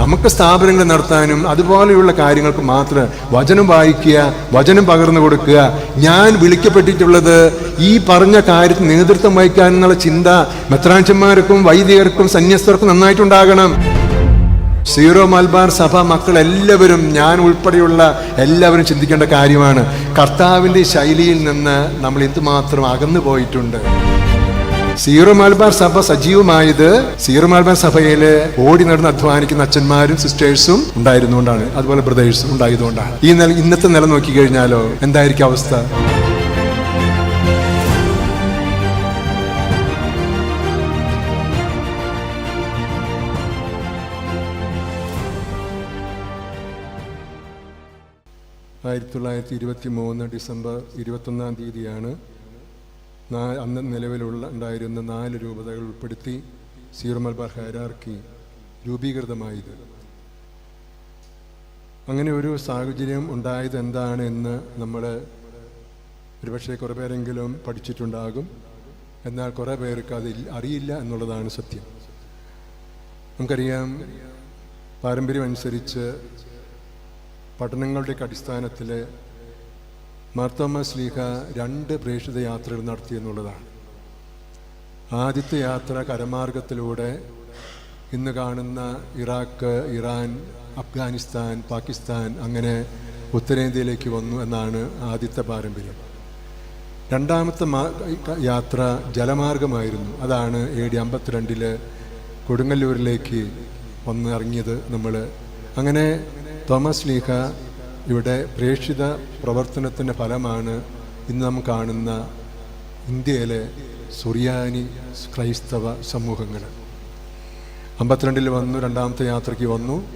നമുക്ക് സ്ഥാപനങ്ങൾ നടത്താനും അതുപോലെയുള്ള കാര്യങ്ങൾക്ക് മാത്രം വചനം വായിക്കുക വചനം പകർന്നു കൊടുക്കുക. ഞാൻ വിളിക്കപ്പെട്ടിട്ടുള്ളത് ഈ പറഞ്ഞ കാര്യത്തിന് നേതൃത്വം വഹിക്കാൻ എന്നുള്ള ചിന്ത മെത്രാഞ്ചന്മാർക്കും വൈദികർക്കും സന്യസ്തർക്കും നന്നായിട്ടുണ്ടാകണം. സീറോ മലബാർ സഭ മക്കൾ എല്ലാവരും ഞാൻ ഉൾപ്പെടെയുള്ള എല്ലാവരും ചിന്തിക്കേണ്ട കാര്യമാണ്. കർത്താവിന്റെ ശൈലിയിൽ നിന്ന് നമ്മൾ എന്തുമാത്രം അകന്നു പോയിട്ടുണ്ട് സീറോ മലബാർ സഭ സജീവമായത് സീറോ മലബാർ സഭയിൽ ഓടി നടന്ന് അധ്വാനിക്കുന്ന അച്ഛന്മാരും സിസ്റ്റേഴ്സും ഉണ്ടായിരുന്നുകൊണ്ടാണ്. അതുപോലെ ബ്രദേഴ്സും ഉണ്ടായതുകൊണ്ടാണ്. ഈ നില ഇന്നത്തെ നില നോക്കി കഴിഞ്ഞാലോ എന്തായിരിക്കും അവസ്ഥ? ആയിരത്തി തൊള്ളായിരത്തി ഇരുപത്തി മൂന്ന് ഡിസംബർ ഇരുപത്തൊന്നാം തീയതിയാണ് അന്ന് നിലവിലുള്ള ഉണ്ടായിരുന്ന നാല് രൂപതകൾ ഉൾപ്പെടുത്തി സീറോ മലബാർ ഹൈറാർക്കി രൂപീകൃതമായത്. അങ്ങനെ ഒരു സാഹചര്യം ഉണ്ടായത് എന്താണ് എന്ന് നമ്മൾ ഒരുപക്ഷെ കുറേ പേരെങ്കിലും പഠിച്ചിട്ടുണ്ടാകും. എന്നാൽ കുറേ പേർക്ക് അത് അറിയില്ല എന്നുള്ളതാണ് സത്യം. നമുക്കറിയാം പാരമ്പര്യം അനുസരിച്ച് പഠനങ്ങളുടെയൊക്കെ അടിസ്ഥാനത്തിൽ മാർത്തോമ സ്ലീഹ രണ്ട് പ്രേക്ഷിത യാത്രകൾ നടത്തി എന്നുള്ളതാണ്. ആദ്യത്തെ യാത്ര കരമാർഗത്തിലൂടെ ഇന്ന് കാണുന്ന ഇറാഖ് ഇറാൻ അഫ്ഗാനിസ്ഥാൻ പാകിസ്ഥാൻ അങ്ങനെ ഉത്തരേന്ത്യയിലേക്ക് വന്നു എന്നാണ് ആദ്യത്തെ പാരമ്പര്യം. രണ്ടാമത്തെ യാത്ര ജലമാർഗമായിരുന്നു. അതാണ് എ ഡി അമ്പത്തിരണ്ടിൽ കൊടുങ്ങല്ലൂരിലേക്ക് വന്ന് ഇറങ്ങിയത് നമ്മൾ അങ്ങനെ തോമസ് ലീഹ ഇവിടെ പ്രേക്ഷിത പ്രവർത്തനത്തിന്റെ ഫലമാണ് ഇന്ന് നാം കാണുന്ന ഇന്ത്യയിലെ സുറിയാനി ക്രൈസ്തവ സമൂഹങ്ങൾ. അമ്പത്തിരണ്ടിൽ വന്നു രണ്ടാമത്തെ യാത്രയ്ക്ക് വന്നു.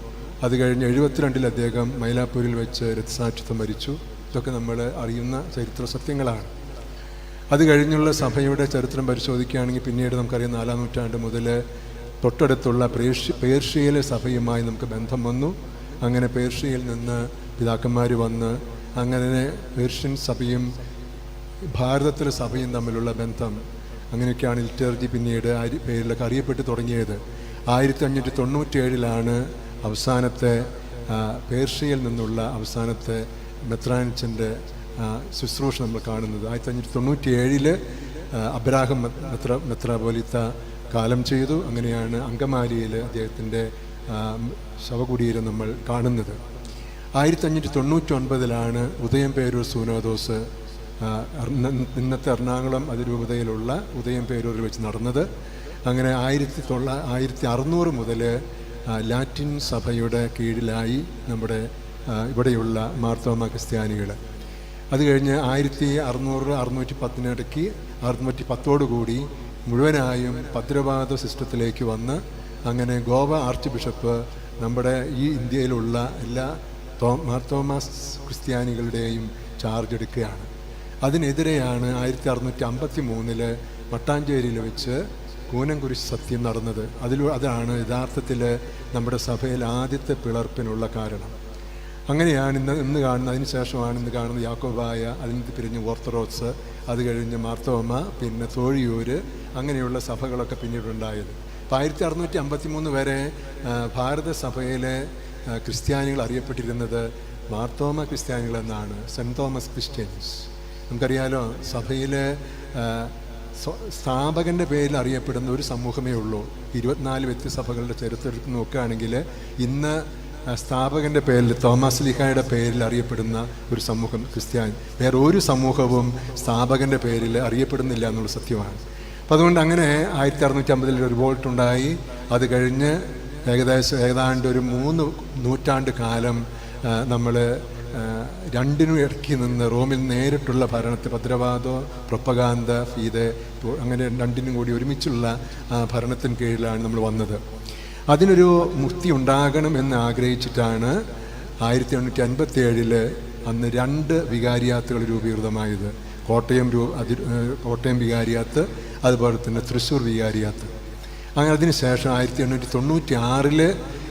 അത് കഴിഞ്ഞ് എഴുപത്തിരണ്ടിൽ അദ്ദേഹം മൈലാപ്പൂരിൽ വെച്ച് രക്തസാക്ഷിത്വം മരിച്ചു ഇതൊക്കെ നമ്മൾ അറിയുന്ന ചരിത്ര സത്യങ്ങളാണ്. അത് കഴിഞ്ഞുള്ള സഭയുടെ ചരിത്രം പരിശോധിക്കുകയാണെങ്കിൽ പിന്നീട് നമുക്കറിയാം നാലാം നൂറ്റാണ്ട് മുതൽ തൊട്ടടുത്തുള്ള പേർഷ്യ പേർഷ്യയിലെ സഭയുമായി നമുക്ക് ബന്ധം വന്നു. അങ്ങനെ പേർഷ്യയിൽ നിന്ന് പിതാക്കന്മാർ വന്ന് അങ്ങനെ പേർഷ്യൻ സഭയും ഭാരതത്തിലെ സഭയും തമ്മിലുള്ള ബന്ധം അങ്ങനെയൊക്കെയാണ് ലിറ്റർജി പിന്നീട് ആ പേരിലൊക്കെ അറിയപ്പെട്ട് തുടങ്ങിയത്. ആയിരത്തി അഞ്ഞൂറ്റി തൊണ്ണൂറ്റിയേഴിലാണ് അവസാനത്തെ പേർഷ്യയിൽ നിന്നുള്ള അവസാനത്തെ മെത്രാനിച്ചന്റെ ശുശ്രൂഷ നമ്മൾ കാണുന്നത്. ആയിരത്തി അഞ്ഞൂറ്റി തൊണ്ണൂറ്റി ഏഴിൽ അബ്രാഹം മെത്ര- മെത്ര മെത്രാപോലിത്ത കാലം ചെയ്തു. അങ്ങനെയാണ് അങ്കമാലിയിൽ അദ്ദേഹത്തിന്റെ ശവകുടീരം നമ്മൾ കാണുന്നത്. ആയിരത്തി അഞ്ഞൂറ്റി തൊണ്ണൂറ്റി ഒൻപതിലാണ് ഉദയം പേരൂർ സൂനോദോസ് ഇന്നത്തെ എറണാകുളം അതിരൂപതയിലുള്ള ഉദയം പേരൂരിൽ വെച്ച് നടന്നത്. അങ്ങനെ ആയിരത്തി തൊള്ള ആയിരത്തി അറുന്നൂറ് മുതൽ ലാറ്റിൻ സഭയുടെ കീഴിലായി നമ്മുടെ ഇവിടെയുള്ള മാർത്തോമ ക്രിസ്ത്യാനികൾ അത് കഴിഞ്ഞ് ആയിരത്തി അറുന്നൂറ് അറുന്നൂറ്റി പത്തിനിടയ്ക്ക് അറുന്നൂറ്റി പത്തോടുകൂടി മുഴുവനായും ഭദ്രവാദ സിസ്റ്റത്തിലേക്ക് വന്ന് അങ്ങനെ ഗോവ ആർച്ച് ബിഷപ്പ് നമ്മുടെ ഈ ഇന്ത്യയിലുള്ള എല്ലാ തോ തോമസ് ക്രിസ്ത്യാനികളുടെയും ചാർജ് എടുക്കുകയാണ്. അതിനെതിരെയാണ് ആയിരത്തി അറുന്നൂറ്റി അമ്പത്തി മൂന്നിൽ മട്ടാഞ്ചേരിയിൽ വെച്ച് കൂനംകുരിശ് സത്യം നടന്നത്. അതിലൂ അതാണ് യഥാർത്ഥത്തിൽ നമ്മുടെ സഭയിൽ ആദ്യത്തെ പിളർപ്പിനുള്ള കാരണം. അങ്ങനെയാണ് ഇന്ന് ഇന്ന് കാണുന്ന അതിന് ശേഷമാണ് ഇന്ന് കാണുന്ന യാക്കോബായ അതിന് പിരിഞ്ഞ് ഓർത്തഡോക്സ് അത് കഴിഞ്ഞ് മാർത്തോമ പിന്നെ തോഴിയൂര് അങ്ങനെയുള്ള സഭകളൊക്കെ പിന്നീടുണ്ടായത്. അപ്പോൾ ആയിരത്തി അറുന്നൂറ്റി അമ്പത്തി മൂന്ന് വരെ ഭാരതസഭയിലെ ക്രിസ്ത്യാനികൾ അറിയപ്പെട്ടിരുന്നത് മാർത്തോമ ക്രിസ്ത്യാനികൾ എന്നാണ് സെന്റ് തോമസ് ക്രിസ്ത്യൻസ്. നമുക്കറിയാലോ സഭയിലെ സ്ഥാപകന്റെ പേരിൽ അറിയപ്പെടുന്ന ഒരു സമൂഹമേ ഉള്ളൂ. ഇരുപത്തിനാല് വ്യക്തിസഭകളുടെ ചരിത്രത്തിൽ നോക്കുകയാണെങ്കിൽ ഇന്ന് സ്ഥാപകന്റെ പേരിൽ തോമസ് ലിഹായുടെ പേരിൽ അറിയപ്പെടുന്ന ഒരു സമൂഹം ക്രിസ്ത്യാൻ വേറെ ഒരു സമൂഹവും സ്ഥാപകന്റെ പേരിൽ അറിയപ്പെടുന്നില്ല എന്നുള്ള സത്യമാണ്. അപ്പം അതുകൊണ്ട് അങ്ങനെ ആയിരത്തി അറുന്നൂറ്റി അമ്പതിൽ റിവോൾട്ട് ഉണ്ടായി. അത് കഴിഞ്ഞ് ഏകദേശം ഏതാണ്ട് ഒരു മൂന്ന് നൂറ്റാണ്ട് കാലം നമ്മൾ രണ്ടിനും ഇടയ്ക്ക് നിന്ന് റോമിൽ നേരിട്ടുള്ള ഭരണത്തെ ഭദ്രവാദോ പ്രൊപ്പകാന്ത ഫീതെ അങ്ങനെ രണ്ടിനും കൂടി ഒരുമിച്ചുള്ള ഭരണത്തിന് കീഴിലാണ് നമ്മൾ വന്നത്. അതിനൊരു മുക്തി ഉണ്ടാകണം എന്ന് ആഗ്രഹിച്ചിട്ടാണ് ആയിരത്തി എണ്ണൂറ്റി അൻപത്തി ഏഴിൽ അന്ന് രണ്ട് വികാരിയാത്തുകൾ രൂപീകൃതമായത്. കോട്ടയം രൂ കോട്ടയം വികാരിയാത്ത് അതുപോലെ തന്നെ തൃശ്ശൂർ വികാരിയാത്ത്. അങ്ങനെ അതിനുശേഷം ആയിരത്തി എണ്ണൂറ്റി തൊണ്ണൂറ്റി ആറിൽ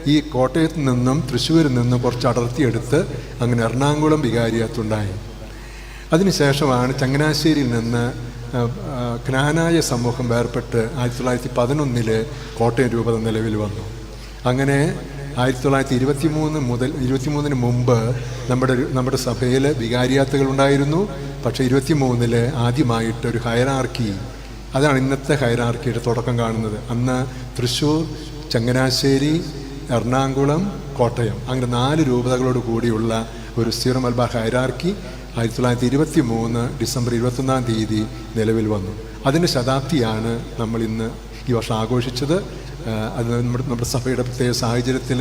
ഈ കോട്ടയത്ത് നിന്നും തൃശ്ശൂരിൽ നിന്നും കുറച്ച് അടർത്തിയെടുത്ത് അങ്ങനെ എറണാകുളം വികാരിയാത്തുണ്ടായി അതിനുശേഷമാണ് ചങ്ങനാശ്ശേരിയിൽ നിന്ന് ജ്ഞാനായ സമൂഹം വേർപെട്ട് ആയിരത്തി തൊള്ളായിരത്തി പതിനൊന്നിൽ കോട്ടയം രൂപത നിലവിൽ വന്നു. അങ്ങനെ ആയിരത്തി തൊള്ളായിരത്തി ഇരുപത്തി മൂന്ന് മുതൽ ഇരുപത്തിമൂന്നിന് മുമ്പ് നമ്മുടെ നമ്മുടെ സഭയിൽ വികാരിയാത്തുകൾ ഉണ്ടായിരുന്നു പക്ഷേ ഇരുപത്തി മൂന്നിൽ ആദ്യമായിട്ട് ഒരു ഹയറാർക്കി അതാണ് ഇന്നത്തെ ഹൈറാർക്കിയുടെ തുടക്കം കാണുന്നത്. അന്ന് തൃശ്ശൂർ ചങ്ങനാശ്ശേരി എറണാകുളം കോട്ടയം അങ്ങനെ നാല് രൂപതകളോട് കൂടിയുള്ള ഒരു സീറോ മലബാർ ഹൈറാർക്കി ആയിരത്തി തൊള്ളായിരത്തി ഇരുപത്തി മൂന്ന് ഡിസംബർ ഇരുപത്തൊന്നാം തീയതി നിലവിൽ വന്നു. അതിന്റെ ശതാബ്ദിയാണ് നമ്മൾ ഇന്ന് ഈ വർഷം ആഘോഷിച്ചത്. അത് നമ്മുടെ നമ്മുടെ സഭയുടെ പ്രത്യേക സാഹചര്യത്തിൽ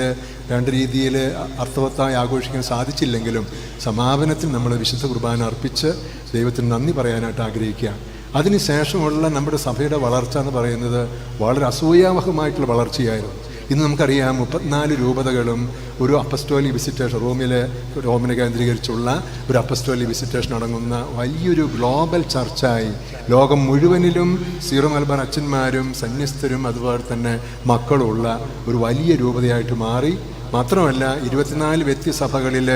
രണ്ട് രീതിയിൽ അർത്ഥവത്തായി ആഘോഷിക്കാൻ സാധിച്ചില്ലെങ്കിലും സമാപനത്തിൽ നമ്മൾ വിശുദ്ധ കുർബാന അർപ്പിച്ച് ദൈവത്തിന് നന്ദി പറയാനായിട്ട് ആഗ്രഹിക്കുകയാണ്. അതിനുശേഷമുള്ള നമ്മുടെ സഭയുടെ വളർച്ച എന്ന് പറയുന്നത് വളരെ അസൂയാവഹമായിട്ടുള്ള വളർച്ചയായിരുന്നു. ഇന്ന് നമുക്കറിയാം മുപ്പത്തിനാല് രൂപതകളും ഒരു അപ്പസ്റ്റോലി വിസിറ്റേഷൻ റോമിലെ റോമിനെ കേന്ദ്രീകരിച്ചുള്ള ഒരു അപ്പസ്റ്റോലി വിസിറ്റേഷൻ അടങ്ങുന്ന വലിയൊരു ഗ്ലോബൽ ചർച്ചായി. ലോകം മുഴുവനിലും സീറോ മലബാർ അച്ഛന്മാരും സന്യസ്തരും അതുപോലെ തന്നെ മക്കളുള്ള ഒരു വലിയ രൂപതയായിട്ട് മാറി. മാത്രമല്ല ഇരുപത്തിനാല് വ്യക്തിസഭകളിൽ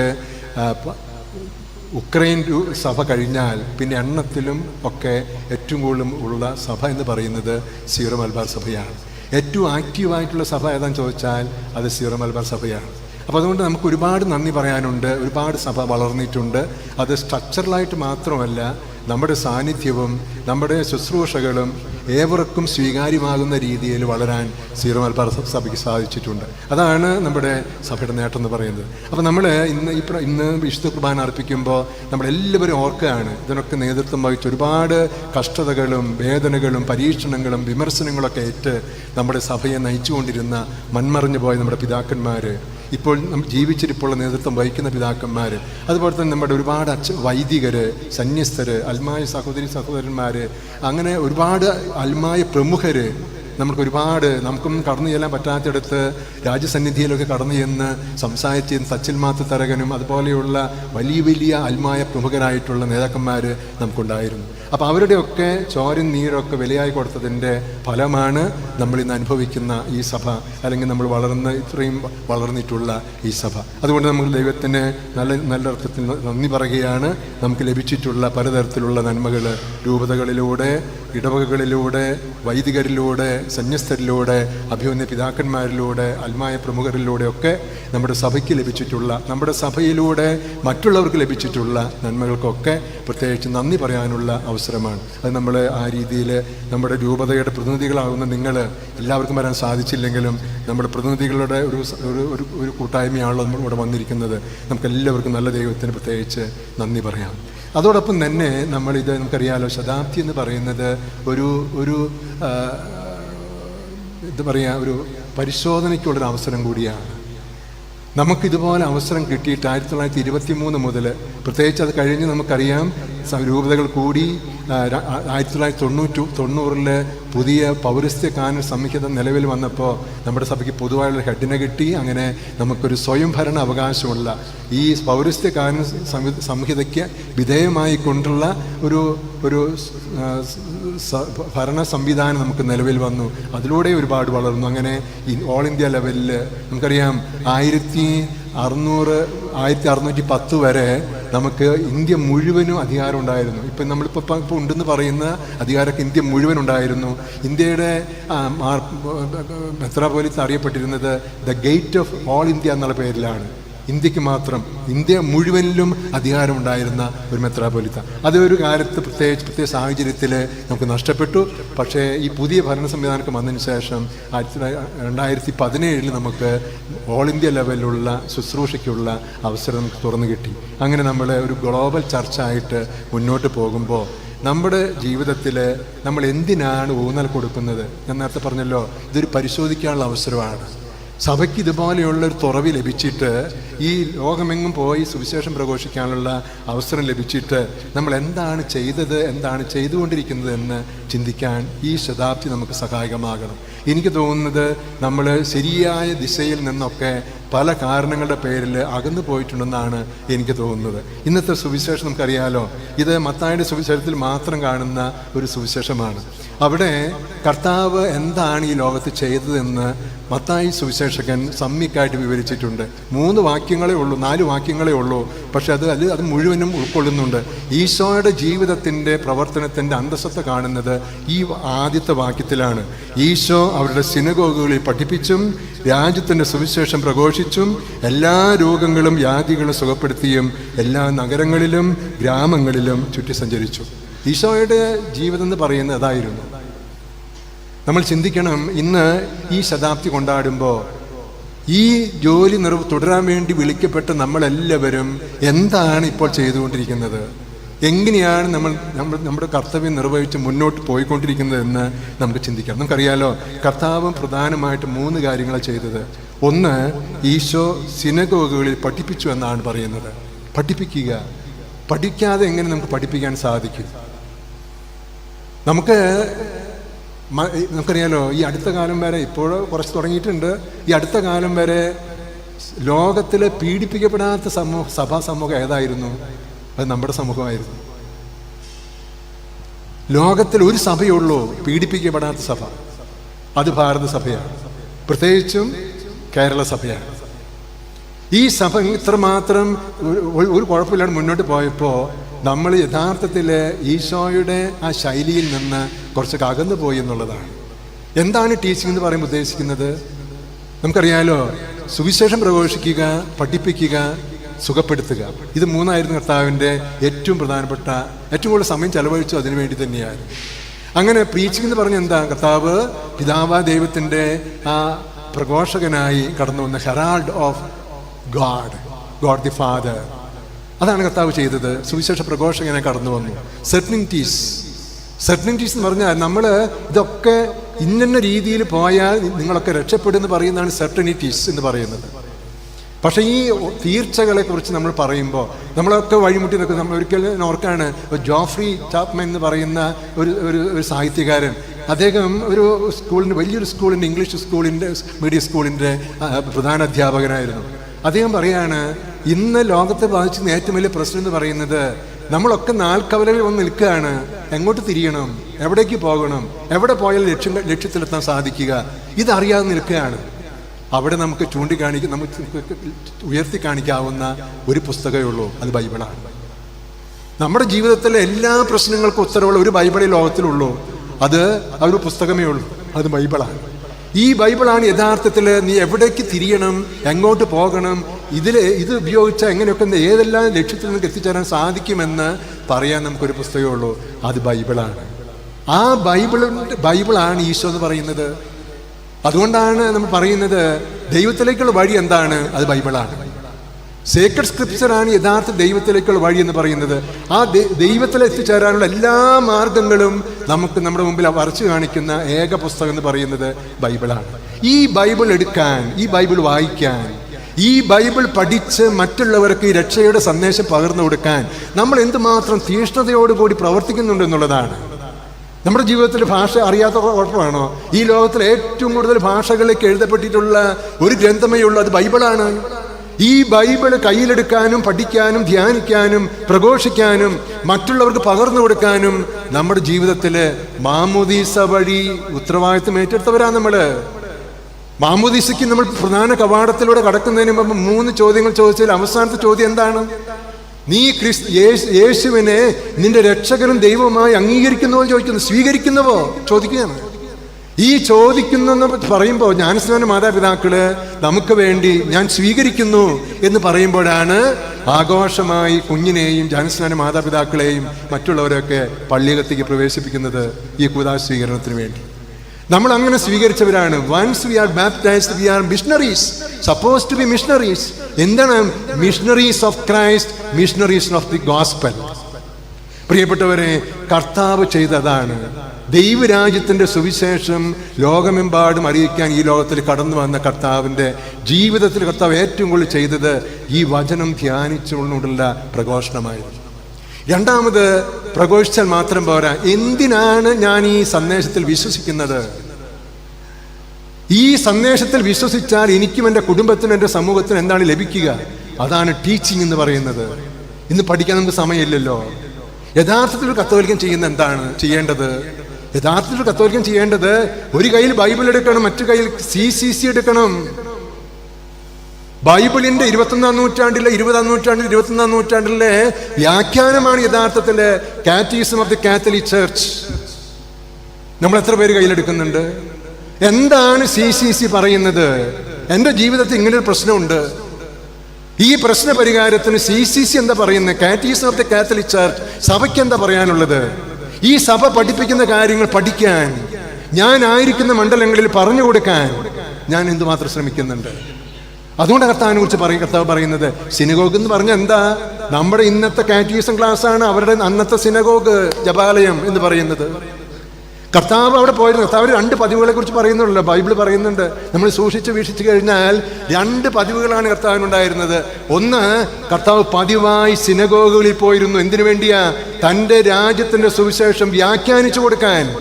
ഉക്രൈൻ സഭ കഴിഞ്ഞാൽ പിന്നെ എണ്ണത്തിലും ഒക്കെ ഏറ്റവും കൂടുതലും ഉള്ള സഭ എന്ന് പറയുന്നത് സീറോ മലബാർ സഭയാണ്. ഏറ്റവും ആക്റ്റീവായിട്ടുള്ള സഭ ഏതാണെന്ന് ചോദിച്ചാൽ അത് സീറോ മലബാർ സഭയാണ്. അപ്പോൾ അതുകൊണ്ട് നമുക്ക് ഒരുപാട് നന്ദി പറയാനുണ്ട്. ഒരുപാട് സഭ വളർന്നിട്ടുണ്ട്. അത് സ്ട്രക്ചറലായിട്ട് മാത്രമല്ല നമ്മുടെ സാന്നിധ്യവും നമ്മുടെ ശുശ്രൂഷകളും ഏവർക്കും സ്വീകാര്യമാകുന്ന രീതിയിൽ വളരാൻ സീറോ മലബാർ സഭയ്ക്ക് സാധിച്ചിട്ടുണ്ട്. അതാണ് നമ്മുടെ സഭയുടെ നേട്ടം എന്ന് പറയുന്നത്. അപ്പോൾ നമ്മൾ ഇന്ന് ഈ ഇന്ന് വിശുദ്ധ കുർബാന അർപ്പിക്കുമ്പോൾ നമ്മളെല്ലാവരും ഓർക്കുകയാണ് ഇതിനൊക്കെ നേതൃത്വം വഹിച്ച് ഒരുപാട് കഷ്ടതകളും വേദനകളും പരീക്ഷണങ്ങളും വിമർശനങ്ങളൊക്കെ ഏറ്റ് നമ്മുടെ സഭയെ നയിച്ചുകൊണ്ടിരുന്ന മൺമറിഞ്ഞു പോയ നമ്മുടെ പിതാക്കന്മാർ ഇപ്പോൾ ജീവിച്ചിരിപ്പുള്ള നേതൃത്വം വഹിക്കുന്ന പിതാക്കന്മാർ അതുപോലെ തന്നെ നമ്മുടെ ഒരുപാട് അച്ഛ വൈദികർ സന്യസ്തർ അൽമായ സഹോദരി സഹോദരന്മാർ അങ്ങനെ ഒരുപാട് അൽമായ പ്രമുഖർ നമുക്ക് ഒരുപാട് നമുക്കും കടന്നു ചെല്ലാൻ പറ്റാത്തടത്ത് രാജ്യസന്നിധിയിലൊക്കെ കടന്നു ചെന്ന് സംസാരിച്ച് സച്ചിൽ മാത്ത് തരകനും അതുപോലെയുള്ള വലിയ വലിയ അൽമായ പ്രമുഖരായിട്ടുള്ള നേതാക്കന്മാർ നമുക്കുണ്ടായിരുന്നു. അപ്പോൾ അവരുടെയൊക്കെ ചോരും നീരൊക്കെ വിലയായി കൊടുത്തതിന്റെ ഫലമാണ് നമ്മളിന്ന് അനുഭവിക്കുന്ന ഈ സഭ അല്ലെങ്കിൽ നമ്മൾ വളർന്ന് ഇത്രയും വളർന്നിട്ടുള്ള ഈ സഭ. അതുകൊണ്ട് നമ്മൾ ദൈവത്തിന് നല്ല നല്ല അർത്ഥത്തിൽ നന്ദി പറയുകയാണ്. നമുക്ക് ലഭിച്ചിട്ടുള്ള പലതരത്തിലുള്ള നന്മകൾ രൂപതകളിലൂടെ ഇടവകകളിലൂടെ വൈദികരിലൂടെ സന്യസ്തരിലൂടെ അഭിമന്യ പിതാക്കന്മാരിലൂടെ അൽമായ പ്രമുഖരിലൂടെയൊക്കെ നമ്മുടെ സഭയ്ക്ക് ലഭിച്ചിട്ടുള്ള നമ്മുടെ സഭയിലൂടെ മറ്റുള്ളവർക്ക് ലഭിച്ചിട്ടുള്ള നന്മകൾക്കൊക്കെ പ്രത്യേകിച്ച് നന്ദി പറയാനുള്ള അവസരമാണ്. അത് നമ്മൾ ആ രീതിയിൽ നമ്മുടെ രൂപതയുടെ പ്രതിനിധികളാകുന്ന നിങ്ങൾ എല്ലാവർക്കും വരാൻ സാധിച്ചില്ലെങ്കിലും നമ്മുടെ പ്രതിനിധികളുടെ ഒരു ഒരു ഒരു കൂട്ടായ്മയാണല്ലോ നമ്മൾ ഇവിടെ വന്നിരിക്കുന്നത്. നമുക്കെല്ലാവർക്കും നല്ല ദൈവത്തിന് പ്രത്യേകിച്ച് നന്ദി പറയാം. അതോടൊപ്പം തന്നെ നമ്മളിത് നമുക്കറിയാലോ ശതാബ്ദി എന്ന് പറയുന്നത് ഒരു ഒരു എന്താ പറയുക ഒരു പരിശോധനയ്ക്കുള്ളൊരു അവസരം കൂടിയാണ്. നമുക്കിതുപോലെ അവസരം കിട്ടിയിട്ട് ആയിരത്തി തൊള്ളായിരത്തി ഇരുപത്തി മൂന്ന് മുതൽ പ്രത്യേകിച്ച് അത് കഴിഞ്ഞ് നമുക്കറിയാം രൂപതകൾ കൂടി ആയിരത്തി തൊള്ളായിരത്തി തൊണ്ണൂറ്റു തൊണ്ണൂറിൽ പുതിയ പൗരസ്ത്യ കാനൻ സംഹിത നിലവിൽ വന്നപ്പോൾ നമ്മുടെ സഭയ്ക്ക് പൊതുവായുള്ള ഹെഡിനെ കിട്ടി. അങ്ങനെ നമുക്കൊരു സ്വയംഭരണ അവകാശമുള്ള ഈ പൗരസ്ത്യ കാനൻ സംഹിതയ്ക്ക് വിധേയമായി കൊണ്ടുള്ള ഒരു ഒരു ഭരണ സംവിധാനം നമുക്ക് നിലവിൽ വന്നു. അതിലൂടെ ഒരുപാട് വളർന്നു. അങ്ങനെ ഈ ഓൾ ഇന്ത്യ ലെവലിൽ നമുക്കറിയാം ആയിരത്തി അറുന്നൂറ് ആയിരത്തി അറുന്നൂറ്റി പത്ത് വരെ നമുക്ക് ഇന്ത്യ മുഴുവനും അധികാരം ഉണ്ടായിരുന്നു ഇപ്പം നമ്മളിപ്പോൾ ഇപ്പം ഇപ്പോൾ ഉണ്ടെന്ന് പറയുന്ന അധികാരമൊക്കെ ഇന്ത്യ മുഴുവൻ ഉണ്ടായിരുന്നു ഇന്ത്യയുടെ മെത്രാപോലിസ് അറിയപ്പെട്ടിരുന്നത് the gate of all India എന്നുള്ള പേരിലാണ് ഇന്ത്യയ്ക്ക് മാത്രം ഇന്ത്യ മുഴുവനിലും അധികാരമുണ്ടായിരുന്ന ഒരു മെത്രാപൊലിത്ത അത് ഒരു കാലത്ത് പ്രത്യേകിച്ച് പ്രത്യേക സാഹചര്യത്തിൽ നമുക്ക് നഷ്ടപ്പെട്ടു. പക്ഷേ ഈ പുതിയ ഭരണ സംവിധാനമൊക്കെ വന്നതിന് ശേഷം ആയിരത്തി രണ്ടായിരത്തി പതിനേഴിൽ നമുക്ക് ഓൾ ഇന്ത്യ ലെവലിലുള്ള ശുശ്രൂഷയ്ക്കുള്ള അവസരം നമുക്ക് തുറന്നു കിട്ടി. അങ്ങനെ നമ്മൾ ഒരു ഗ്ലോബൽ ചർച്ചായിട്ട് മുന്നോട്ട് പോകുമ്പോൾ നമ്മുടെ ജീവിതത്തിൽ നമ്മൾ എന്തിനാണ് ഊന്നൽ കൊടുക്കുന്നത്? ഞാൻ നേരത്തെ പറഞ്ഞല്ലോ ഇതൊരു പരിശോധിക്കാനുള്ള അവസരമാണ്. സഭയ്ക്ക് ഇതുപോലെയുള്ള ഒരു തുറവി ലഭിച്ചിട്ട് ഈ ലോകമെങ്ങും പോയി സുവിശേഷം പ്രഘോഷിക്കാനുള്ള അവസരം ലഭിച്ചിട്ട് നമ്മൾ എന്താണ് ചെയ്തത് എന്താണ് ചെയ്തുകൊണ്ടിരിക്കുന്നത് എന്ന് ചിന്തിക്കാൻ ഈ ശതാബ്ദി നമുക്ക് സഹായകമാകണം. എനിക്ക് തോന്നുന്നത് നമ്മൾ ശരിയായ ദിശയിൽ നിന്നൊക്കെ പല കാരണങ്ങളുടെ പേരിൽ അകന്നു പോയിട്ടുണ്ടെന്നാണ് എനിക്ക് തോന്നുന്നത്. ഇന്നത്തെ സുവിശേഷം നമുക്കറിയാലോ ഇത് മത്തായുടെ സുവിശേഷത്തിൽ മാത്രം കാണുന്ന ഒരു സുവിശേഷമാണ്. അവിടെ കർത്താവ് എന്താണ് ഈ ലോകത്ത് ചെയ്തതെന്ന് മത്തായി സുവിശേഷകൻ സമ്മിക്കായിട്ട് വിവരിച്ചിട്ടുണ്ട്. മൂന്ന് വാക്യങ്ങളേ ഉള്ളൂ നാല് വാക്യങ്ങളേ ഉള്ളൂ പക്ഷെ അത് അത് അത് മുഴുവനും ഉൾക്കൊള്ളുന്നുണ്ട്. ഈശോയുടെ ജീവിതത്തിന്റെ പ്രവർത്തനത്തിന്റെ അന്തസ്സത്ത കാണുന്നത് ഈ ആദ്യത്തെ വാക്യത്തിലാണ്. ഈശോ അവരുടെ സിനഗോഗുകളിൽ പഠിപ്പിച്ചും രാജ്യത്തിന്റെ സുവിശേഷം പ്രഘോഷിച്ചും എല്ലാ രോഗങ്ങളും വ്യാധികളും സുഖപ്പെടുത്തിയും എല്ലാ നഗരങ്ങളിലും ഗ്രാമങ്ങളിലും ചുറ്റി സഞ്ചരിച്ചു ഈശോയുടെ ജീവിതം എന്ന് പറയുന്നത് അതായിരുന്നു. നമ്മൾ ചിന്തിക്കണം ഇന്ന് ഈ ശതാബ്ദി കൊണ്ടാടുമ്പോൾ ഈ ജോലി നിറവ് തുടരാൻ വേണ്ടി വിളിക്കപ്പെട്ട നമ്മളെല്ലാവരും എന്താണ് ഇപ്പോൾ ചെയ്തുകൊണ്ടിരിക്കുന്നത്? എങ്ങനെയാണ് നമ്മൾ നമ്മൾ നമ്മുടെ കർത്തവ്യം നിർവഹിച്ച് മുന്നോട്ട് പോയിക്കൊണ്ടിരിക്കുന്നത് എന്ന് നമുക്ക് ചിന്തിക്കാം. നമുക്കറിയാലോ കർത്താവ് പ്രധാനമായിട്ട് മൂന്ന് കാര്യങ്ങളാണ് ചെയ്തത്. ഒന്ന് ഈശോ സിനഗോഗുകളിൽ പഠിപ്പിച്ചു എന്നാണ് പറയുന്നത്. പഠിപ്പിക്കുക. പഠിക്കാതെ എങ്ങനെ നമുക്ക് പഠിപ്പിക്കാൻ സാധിക്കും? നമുക്ക് നമുക്കറിയാലോ ഈ അടുത്ത കാലം വരെ ഇപ്പോൾ കുറച്ച് തുടങ്ങിയിട്ടുണ്ട്. ഈ അടുത്ത കാലം വരെ ലോകത്തിലെ പീഡിപ്പിക്കപ്പെടാത്ത സമൂഹ സഭാ സമൂഹം ഏതായിരുന്നു? അത് നമ്മുടെ സമൂഹമായിരുന്നു. ലോകത്തിൽ ഒരു സഭയുള്ളൂ പീഡിപ്പിക്കപ്പെടാത്ത സഭ. അത് ഭാരത സഭയാണ്. പ്രത്യേകിച്ചും കേരള സഭയാണ്. ഈ സഭ ഇത്രമാത്രം ഒരു- ഒരു മുന്നോട്ട് പോയപ്പോൾ നമ്മൾ യഥാർത്ഥത്തിൽ ഈശോയുടെ ആ ശൈലിയിൽ നിന്ന് കുറച്ചൊക്കെ അകന്നു പോയി എന്നുള്ളതാണ്. എന്താണ് ടീച്ചിങ് എന്ന് പറയുമ്പോൾ ഉദ്ദേശിക്കുന്നത്? നമുക്കറിയാലോ സുവിശേഷം പ്രഘോഷിക്കുക പഠിപ്പിക്കുക സുഖപ്പെടുത്തുക. ഇത് മൂന്നായിരുന്നു കർത്താവിന്റെ ഏറ്റവും പ്രധാനപ്പെട്ട ഏറ്റവും കൂടുതൽ സമയം ചെലവഴിച്ചു അതിനു വേണ്ടി തന്നെയാണ്. അങ്ങനെ പ്രീച്ചിങ് എന്ന് പറഞ്ഞ എന്താ? കർത്താവ് പിതാവ ദൈവത്തിന്റെ ആ പ്രഘോഷകനായി കടന്നു വന്ന herald of God God the father. അതാണ് കർത്താവ് ചെയ്തത്. സുവിശേഷ പ്രഘോഷകനെ കടന്നു വന്നു. സെർട്ടനിറ്റീസ് സെർട്ടനിറ്റീസ് എന്ന് പറഞ്ഞാൽ നമ്മൾ ഇതൊക്കെ ഇന്ന രീതിയിൽ പോയാൽ നിങ്ങളൊക്കെ രക്ഷപ്പെടുമെന്ന് പറയുന്നതാണ് സെർട്ടനിറ്റീസ് എന്ന് പറയുന്നത്. പക്ഷേ ഈ തീർച്ചകളെ കുറിച്ച് നമ്മൾ പറയുമ്പോൾ നമ്മളൊക്കെ വഴിമുട്ടി നിൽക്കും നമ്മൾ ഒരിക്കലും ഓർക്കാണ് ജോഫ്രി ചാപ്മ എന്ന് പറയുന്ന ഒരു ഒരു ഒരു സാഹിത്യകാരൻ. അദ്ദേഹം ഒരു സ്കൂളിന്റെ വലിയൊരു സ്കൂളിന്റെ ഇംഗ്ലീഷ് സ്കൂളിന്റെ മീഡിയം സ്കൂളിന്റെ പ്രധാന അധ്യാപകനായിരുന്നു. അദ്ദേഹം പറയാണ് ഇന്ന് ലോകത്തെ ബാധിച്ചിരുന്ന ഏറ്റവും വലിയ പ്രശ്നം എന്ന് പറയുന്നത് നമ്മളൊക്കെ നാൽക്കവലകളിൽ വന്ന് നിൽക്കുകയാണ്. എങ്ങോട്ട് തിരിയണം? എവിടേക്ക് പോകണം? എവിടെ പോയാൽ ലക്ഷ്യം ലക്ഷ്യത്തിലെത്താൻ സാധിക്കുക? ഇതറിയാതെ നിൽക്കുകയാണ്. അവിടെ നമുക്ക് ചൂണ്ടിക്കാണിക്കും നമുക്ക് ഉയർത്തി കാണിക്കാവുന്ന ഒരു പുസ്തകമേ ഉള്ളൂ. അത് ബൈബിളാണ്. നമ്മുടെ ജീവിതത്തിലെ എല്ലാ പ്രശ്നങ്ങൾക്കും ഉത്തരവുള്ള ഒരു ബൈബിളേ ലോകത്തിലുള്ളൂ. അത് ഒരു പുസ്തകമേ ഉള്ളൂ. അത് ബൈബിളാണ്. ഈ ബൈബിളാണ് യഥാർത്ഥത്തിൽ നീ എവിടേക്ക് തിരിയണം എങ്ങോട്ട് പോകണം ഇതിൽ ഇത് ഉപയോഗിച്ചാൽ എങ്ങനെയൊക്കെ ഏതെല്ലാം ലക്ഷ്യത്തിൽ നിനക്ക് എത്തിച്ചേരാൻ സാധിക്കുമെന്ന് പറയാൻ നമുക്കൊരു പുസ്തകമേ ഉള്ളൂ. അത് ബൈബിളാണ്. ആ ബൈബിളിന്റെ ബൈബിളാണ് ഈശോ എന്ന് പറയുന്നത്. അതുകൊണ്ടാണ് നമ്മൾ പറയുന്നത് ദൈവത്തിലേക്കുള്ള വഴി എന്താണ്? അത് ബൈബിളാണ്. സേക്രഡ് സ്ക്രിപ്ചറാണ് യഥാർത്ഥ ദൈവത്തിലേക്കുള്ള വഴി എന്ന് പറയുന്നത്. ആ ദൈവത്തിൽ എത്തിച്ചേരാനുള്ള എല്ലാ മാർഗങ്ങളും നമുക്ക് നമ്മുടെ മുമ്പിൽ വരച്ചു കാണിക്കുന്ന ഏക പുസ്തകം എന്ന് പറയുന്നത് ബൈബിളാണ്. ഈ ബൈബിൾ എടുക്കാൻ ഈ ബൈബിൾ വായിക്കാൻ ഈ ബൈബിൾ പഠിച്ച് മറ്റുള്ളവർക്ക് ഈ രക്ഷയുടെ സന്ദേശം പകർന്നു കൊടുക്കാൻ നമ്മൾ എന്തുമാത്രം തീഷ്ണതയോടുകൂടി പ്രവർത്തിക്കുന്നുണ്ട് എന്നുള്ളതാണ്. നമ്മുടെ ജീവിതത്തിൽ ഭാഷ അറിയാത്ത കുഴപ്പമാണോ? ഈ ലോകത്തിൽ ഏറ്റവും കൂടുതൽ ഭാഷകളിലേക്ക് എഴുതപ്പെട്ടിട്ടുള്ള ഒരു ഗ്രന്ഥമേ ഉള്ളൂ അത് ബൈബിളാണ്. ഈ ബൈബിൾ കയ്യിലെടുക്കാനും പഠിക്കാനും ധ്യാനിക്കാനും പ്രഘോഷിക്കാനും മറ്റുള്ളവർക്ക് പകർന്നു കൊടുക്കാനും നമ്മുടെ ജീവിതത്തിൽ മാമുദീസ വഴി ഉത്തരവാദിത്വം ഏറ്റെടുത്തവരാ നമ്മൾ മാമുദീസയ്ക്ക് നമ്മൾ പ്രധാന കവാടത്തിലൂടെ കടക്കുന്നതിന് മുമ്പ് മൂന്ന് ചോദ്യങ്ങൾ ചോദിച്ചാൽ അവസാനത്തെ ചോദ്യം എന്താണ്? നീ ക്രിസ്തു യേശുവിനെ നിന്റെ രക്ഷകനും ദൈവമായി അംഗീകരിക്കുന്നുവോ ചോദിക്കുന്നു. സ്വീകരിക്കുന്നുവോ? ചോദിക്കുകയാണ്. ഈ ചോദിക്കുന്നെന്ന് പറയുമ്പോൾ ജ്ഞാനസ്നാന മാതാപിതാക്കൾ നമുക്ക് വേണ്ടി ഞാൻ സ്വീകരിക്കുന്നു എന്ന് പറയുമ്പോഴാണ് ആഘോഷമായി കുഞ്ഞിനെയും ജ്ഞാനസ്നാന മാതാപിതാക്കളെയും മറ്റുള്ളവരെയൊക്കെ പള്ളിയകത്തേക്ക് പ്രവേശിപ്പിക്കുന്നത് ഈ കുതാ സ്വീകരണത്തിന് വേണ്ടി. നമ്മൾ അങ്ങനെ സ്വീകരിച്ചവരാണ്. Once we are baptized we are missionaries supposed to be missionaries എന്താണ് missionaries of Christ missionaries of the gospel പ്രിയപ്പെട്ടവരെ കർത്താവ് ചെയ്തതാണ്. ദൈവരാജ്യത്തിന്റെ സുവിശേഷം ലോകമെമ്പാടും അറിയിക്കാൻ ഈ ലോകത്തിൽ കടന്നു വന്ന കർത്താവിന്റെ ജീവിതത്തിൽ കർത്താവ് ഏറ്റവും കൂടുതൽ ചെയ്തത് ഈ വചനം ധ്യാനിച്ചുകൊണ്ടുള്ള പ്രഘോഷണമായിരുന്നു. രണ്ടാമത് പ്രഘോഷിച്ചാൽ മാത്രം പോരാ. എന്തിനാണ് ഞാൻ ഈ സന്ദേശത്തിൽ വിശ്വസിക്കുന്നത്? ഈ സന്ദേശത്തിൽ വിശ്വസിച്ചാൽ എനിക്കും എന്റെ കുടുംബത്തിനും എന്റെ സമൂഹത്തിനും എന്താണ് ലഭിക്കുക? അതാണ് ടീച്ചിങ് എന്ന് പറയുന്നത്. ഇന്ന് പഠിക്കാൻ നമുക്ക് സമയമില്ലല്ലോ. യഥാർത്ഥത്തിൽ ഒരു കത്തോലിക്കൻ ചെയ്യുന്ന എന്താണ്? ചെയ്യേണ്ടത്. യഥാർത്ഥത്തിൽ ഒരു കത്തോലിക്കൻ ചെയ്യേണ്ടത് ഒരു കയ്യിൽ ബൈബിൾ എടുക്കണം മറ്റു കയ്യിൽ സി സി സി എടുക്കണം. ബൈബിളിന്റെ ഇരുപത്തൊന്നാം നൂറ്റാണ്ടിലെ ഇരുപതാം നൂറ്റാണ്ടിൽ ഇരുപത്തൊന്നാം നൂറ്റാണ്ടിലെ വ്യാഖ്യാനമാണ് യഥാർത്ഥത്തിലെ catechism of the Catholic church നമ്മൾ എത്ര പേര് കയ്യിലെടുക്കുന്നുണ്ട്? എന്താണ് സി സി സി പറയുന്നത്? എന്റെ ജീവിതത്തിൽ ഇങ്ങനെ ഒരു പ്രശ്നമുണ്ട്. ഈ പ്രശ്ന പരിഹാരത്തിന് സി സി സി എന്താ പറയുന്നത് catechism of the Catholic church സഭയ്ക്ക് എന്താ പറയാനുള്ളത്? ഈ സഭ പഠിപ്പിക്കുന്ന കാര്യങ്ങൾ പഠിക്കാൻ ഞാൻ ആയിരിക്കുന്ന മണ്ഡലങ്ങളിൽ പറഞ്ഞു കൊടുക്കാൻ ഞാൻ എന്തുമാത്രം ശ്രമിക്കുന്നുണ്ട്? അതുകൊണ്ട് കർത്താവിനെ കുറിച്ച് പറയും കർത്താവ് പറയുന്നത്. സിനഗോഗ് എന്ന് പറഞ്ഞാൽ എന്താ? നമ്മുടെ ഇന്നത്തെ കാറ്റീസം ക്ലാസ് ആണ് അവരുടെ അന്നത്തെ സിനഗോഗ് ജപാലയം എന്ന് പറയുന്നത്. കർത്താവ് അവിടെ പോയിരുന്നു കർത്താവ് രണ്ട് പതിവുകളെ കുറിച്ച് പറയുന്നുണ്ടല്ലോ. ബൈബിൾ പറയുന്നുണ്ട്. നമ്മൾ സൂക്ഷിച്ച് വീക്ഷിച്ചു കഴിഞ്ഞാൽ രണ്ട് പതിവുകളാണ് കർത്താവിനുണ്ടായിരുന്നത്. ഒന്ന് കർത്താവ് പതിവായി സിനഗോഗുകളിൽ പോയിരുന്നു. എന്തിനു വേണ്ടിയാ? തന്റെ രാജ്യത്തിന്റെ സുവിശേഷം വ്യാഖ്യാനിച്ചു കൊടുക്കാൻ.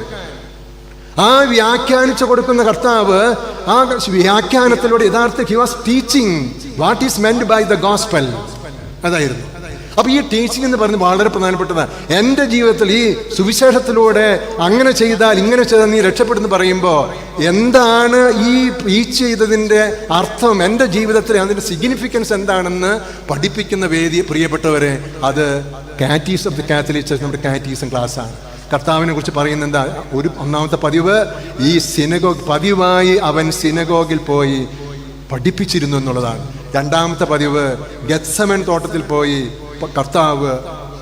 ആ വ്യാഖ്യാനിച്ചു കൊടുക്കുന്ന കർത്താവ് ആ വ്യാഖ്യാനത്തിലൂടെ യഥാർത്ഥ he was teaching what is meant by the gospel അതായിരുന്നു. അപ്പൊ ഈ ടീച്ചിങ് എന്ന് പറയുന്നത് വളരെ പ്രധാനപ്പെട്ടതാണ്. എന്റെ ജീവിതത്തിൽ ഈ സുവിശേഷത്തിലൂടെ അങ്ങനെ ചെയ്താൽ ഇങ്ങനെ ചെയ്താൽ നീ രക്ഷപ്പെടുന്നു പറയുമ്പോൾ എന്താണ് ഈ ഈ ചെയ്തതിന്റെ അർത്ഥം? എന്റെ ജീവിതത്തിൽ അതിന്റെ സിഗ്നിഫിക്കൻസ് എന്താണെന്ന് പഠിപ്പിക്കുന്ന വേദി പ്രിയപ്പെട്ടവരെ അത് catechism of the Catholic church നമ്മുടെ കാറ്റീസം ക്ലാസ്സാണ് കർത്താവിനെ കുറിച്ച് പറയുന്ന എന്താ? ഒരു ഒന്നാമത്തെ പതിവ് ഈ സിനഗോ പതിവായി അവൻ സിനഗോഗിൽ പോയി പഠിപ്പിച്ചിരുന്നു എന്നുള്ളതാണ്. രണ്ടാമത്തെ പതിവ് ഗത്സമൻ തോട്ടത്തിൽ പോയി കർത്താവ്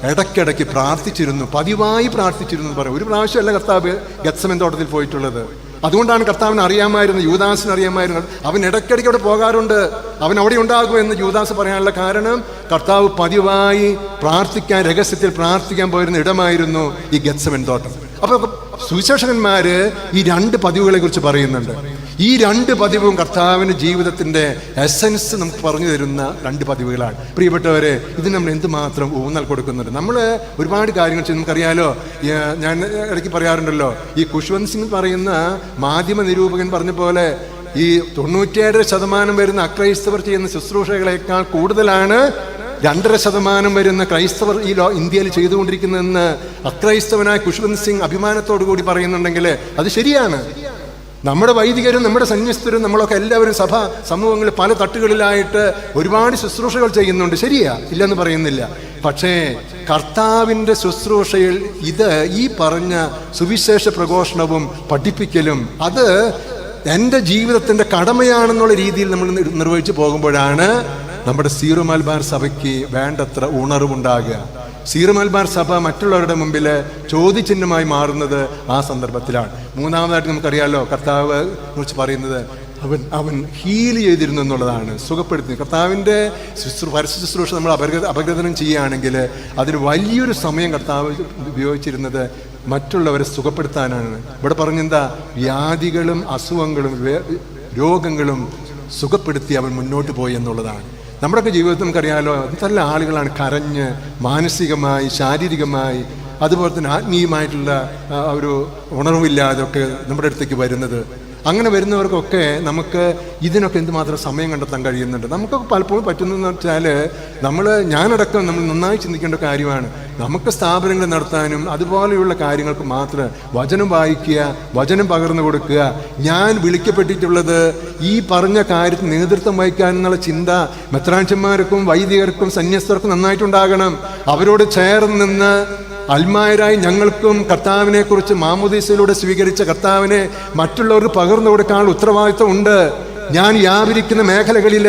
ഇടയ്ക്കിടയ്ക്ക് പ്രാർത്ഥിച്ചിരുന്നു പതിവായി പ്രാർത്ഥിച്ചിരുന്നു പറയും ഒരു പ്രാവശ്യമല്ല കർത്താവ് ഗത്സമൻ തോട്ടത്തിൽ പോയിട്ടുള്ളത്. അതുകൊണ്ടാണ് കർത്താവിന് അറിയാമായിരുന്നു യൂദാസിന് അറിയാമായിരുന്നു. അവൻ ഇടയ്ക്കിടയ്ക്ക് അവിടെ പോകാറുണ്ട്. അവൻ അവിടെ ഉണ്ടാകും എന്ന് യൂദാസ് പറയാനുള്ള കാരണം കർത്താവ് പതിവായി പ്രാർത്ഥിക്കാൻ രഹസ്യത്തിൽ പ്രാർത്ഥിക്കാൻ പോയിരുന്ന ഇടമായിരുന്നു ഈ ഗത്സമൻ തോട്ടം. അപ്പൊ സുവിശേഷകന്മാര് ഈ രണ്ട് പതിവുകളെ കുറിച്ച് പറയുന്നുണ്ട്. ഈ രണ്ട് പതിവും കർത്താവിന് ജീവിതത്തിന്റെ എസൻസ് നമുക്ക് പറഞ്ഞു തരുന്ന രണ്ട് പതിവുകളാണ്. പ്രിയപ്പെട്ടവരെ ഇത് നമ്മൾ എന്തുമാത്രം ഊന്നൽ കൊടുക്കുന്നുണ്ട്? നമ്മൾ ഒരുപാട് കാര്യങ്ങൾ ചെയ്ത് നമുക്കറിയാലോ ഞാൻ ഇടയ്ക്ക് പറയാറുണ്ടല്ലോ ഈ കുഷ്വന്ത് സിംഗ് പറയുന്ന മാധ്യമ നിരൂപകൻ പറഞ്ഞ പോലെ ഈ തൊണ്ണൂറ്റിയേഴ് ശതമാനം വരുന്ന അക്രൈസ്തവർ ചെയ്യുന്ന ശുശ്രൂഷകളേക്കാൾ കൂടുതലാണ് രണ്ടര ശതമാനം വരുന്ന ക്രൈസ്തവർ ഈ ലോ ഇന്ത്യയിൽ ചെയ്തുകൊണ്ടിരിക്കുന്നതെന്ന് അക്രൈസ്തവനായ കുഷ്വന്ത് സിംഗ് അഭിമാനത്തോടു കൂടി പറയുന്നുണ്ടെങ്കിൽ അത് ശരിയാണ്. നമ്മുടെ വൈദികരും നമ്മുടെ സന്യസ്തരും നമ്മളൊക്കെ എല്ലാവരും സഭ സമൂഹങ്ങളിൽ പല തട്ടുകളിലായിട്ട് ഒരുപാട് ശുശ്രൂഷകൾ ചെയ്യുന്നുണ്ട്. ശരിയാ? ഇല്ലെന്ന് പറയുന്നില്ല. പക്ഷേ കർത്താവിന്റെ ശുശ്രൂഷയിൽ ഇത് ഈ പറഞ്ഞ സുവിശേഷ പ്രഘോഷണവും പഠിപ്പിക്കലും അത് എന്റെ ജീവിതത്തിന്റെ കടമയാണെന്നുള്ള രീതിയിൽ നമ്മൾ നിർ- നിർവഹിച്ചു പോകുമ്പോഴാണ് നമ്മുടെ സീറോ മലബാർ സഭയ്ക്ക് വേണ്ടത്ര ഉണർവുണ്ടാകുക. സീറോ മലബാർ സഭ മറ്റുള്ളവരുടെ മുമ്പിൽ ചോദ്യചിഹ്നമായി മാറുന്നത് ആ സന്ദർഭത്തിലാണ്. മൂന്നാമതായിട്ട് നമുക്കറിയാമല്ലോ കർത്താവ് കുറിച്ച് പറയുന്നത് അവൻ അവൻ ഹീൽ ചെയ്തിരുന്നു എന്നുള്ളതാണ് സുഖപ്പെടുത്തി കർത്താവിന്റെ ശുശ്രൂ പരസ്യ ശുശ്രൂഷ നമ്മൾ അപഗ്രഥ അപഗ്രഥനം ചെയ്യുകയാണെങ്കിൽ അതിന് വലിയൊരു സമയം കർത്താവ് ഉപയോഗിച്ചിരുന്നത് മറ്റുള്ളവരെ സുഖപ്പെടുത്താനാണ്. ഇവിടെ പറഞ്ഞെന്താ? വ്യാധികളും അസുഖങ്ങളും രോഗങ്ങളും സുഖപ്പെടുത്തി അവൻ മുന്നോട്ട് പോയി എന്നുള്ളതാണ്. നമ്മുടെയൊക്കെ ജീവിതത്തിൽ നമുക്കറിയാമല്ലോ നല്ല ആളുകളാണ്. കരഞ്ഞ് മാനസികമായി ശാരീരികമായി അതുപോലെ തന്നെ ആത്മീയമായിട്ടുള്ള ഒരു ഉണർവില്ലാതൊക്കെ നമ്മുടെ അടുത്തേക്ക് വരുന്നത്. അങ്ങനെ വരുന്നവർക്കൊക്കെ നമുക്ക് ഇതിനൊക്കെ എന്തുമാത്രം സമയം കണ്ടെത്താൻ കഴിയുന്നുണ്ട്? നമുക്കൊക്കെ പലപ്പോഴും പറ്റുന്നതെന്ന് വെച്ചാൽ നമ്മൾ ഞാനടക്കം നമ്മൾ നന്നായി ചിന്തിക്കേണ്ട കാര്യമാണ്. നമുക്ക് സ്ഥാപനങ്ങൾ നടത്താനും അതുപോലെയുള്ള കാര്യങ്ങൾക്ക് മാത്രം വചനം വായിക്കുക വചനം പകർന്നു കൊടുക്കുക. ഞാൻ വിളിക്കപ്പെട്ടിട്ടുള്ളത് ഈ പറഞ്ഞ കാര്യത്തിൽ നേതൃത്വം വഹിക്കാൻ എന്നുള്ള ചിന്ത മെത്രാൻഷന്മാർക്കും വൈദികർക്കും സന്യസ്തർക്കും നന്നായിട്ടുണ്ടാകണം. അവരോട് ചേർന്ന് നിന്ന് അൽമായരായി ഞങ്ങൾക്കും കർത്താവിനെ കുറിച്ച് മാമുദീസയിലൂടെ സ്വീകരിച്ച കർത്താവിനെ മറ്റുള്ളവർക്ക് പകർന്നു കൊടുക്കാനുള്ള ഉത്തരവാദിത്വം ഉണ്ട്. ഞാൻ വ്യാപരിക്കുന്ന മേഖലകളിൽ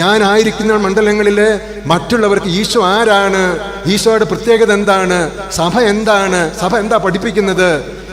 ഞാൻ ആയിരിക്കുന്ന മണ്ഡലങ്ങളിൽ മറ്റുള്ളവർക്ക് ഈശോ ആരാണ്? ഈശോയുടെ പ്രത്യേകത എന്താണ്? സഭ എന്താണ്? സഭ എന്താ പഠിപ്പിക്കുന്നത്?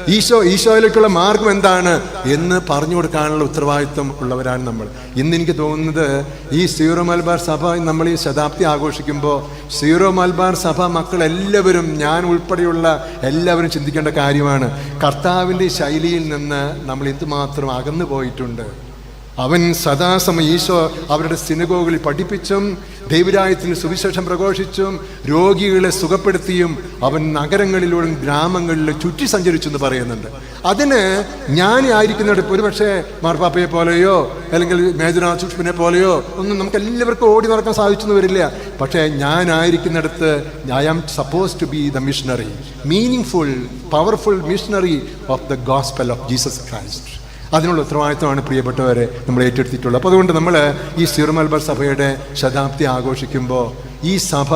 ഈശോ ഈശോയിലേക്കുള്ള മാർഗം എന്താണ് എന്ന് പറഞ്ഞു കൊടുക്കാനുള്ള ഉത്തരവാദിത്വം ഉള്ളവരാണ് നമ്മൾ. ഇന്ന് എനിക്ക് തോന്നുന്നത് ഈ സീറോ മലബാർ സഭ നമ്മൾ ഈ ശതാബ്ദി ആഘോഷിക്കുമ്പോൾ സീറോ മലബാർ സഭ മക്കൾ എല്ലാവരും ഞാൻ ഉൾപ്പെടെയുള്ള എല്ലാവരും ചിന്തിക്കേണ്ട കാര്യമാണ്. കർത്താവിന്റെ ശൈലിയിൽ നിന്ന് നമ്മൾ എന്തുമാത്രം അകന്നു പോയിട്ടുണ്ട് അവൻ സദാസമയം ഈശോ അവരുടെ സിനഗോകളിൽ പഠിപ്പിച്ചും ദൈവരായത്തിന് സുവിശേഷം പ്രഘോഷിച്ചും രോഗികളെ സുഖപ്പെടുത്തിയും അവൻ നഗരങ്ങളിലൂടെ ഗ്രാമങ്ങളിലും ചുറ്റി സഞ്ചരിച്ചു എന്ന് പറയുന്നുണ്ട്. അതിന് ജ്ഞാനിയായിരിക്കുന്നിടത്ത് ഒരുപക്ഷെ മാർപ്പാപ്പയെ പോലെയോ അല്ലെങ്കിൽ മേജനാ സുഷ്മിനെ പോലെയോ ഒന്നും നമുക്ക് എല്ലാവർക്കും ഓടി നടക്കാൻ സാധിച്ചെന്ന് വരില്ല പക്ഷേ ഞാനായിരിക്കുന്നിടത്ത് I am supposed to be the missionary meaningful powerful missionary of the gospel of Jesus Christ. അതിനുള്ള ഉത്തരവാദിത്വമാണ് പ്രിയപ്പെട്ടവരെ നമ്മൾ ഏറ്റെടുത്തിട്ടുള്ളത്. അപ്പോൾ അതുകൊണ്ട് നമ്മൾ ഈ സിറുമൽബർ സഭയുടെ ശതാബ്ദി ആഘോഷിക്കുമ്പോൾ ഈ സഭ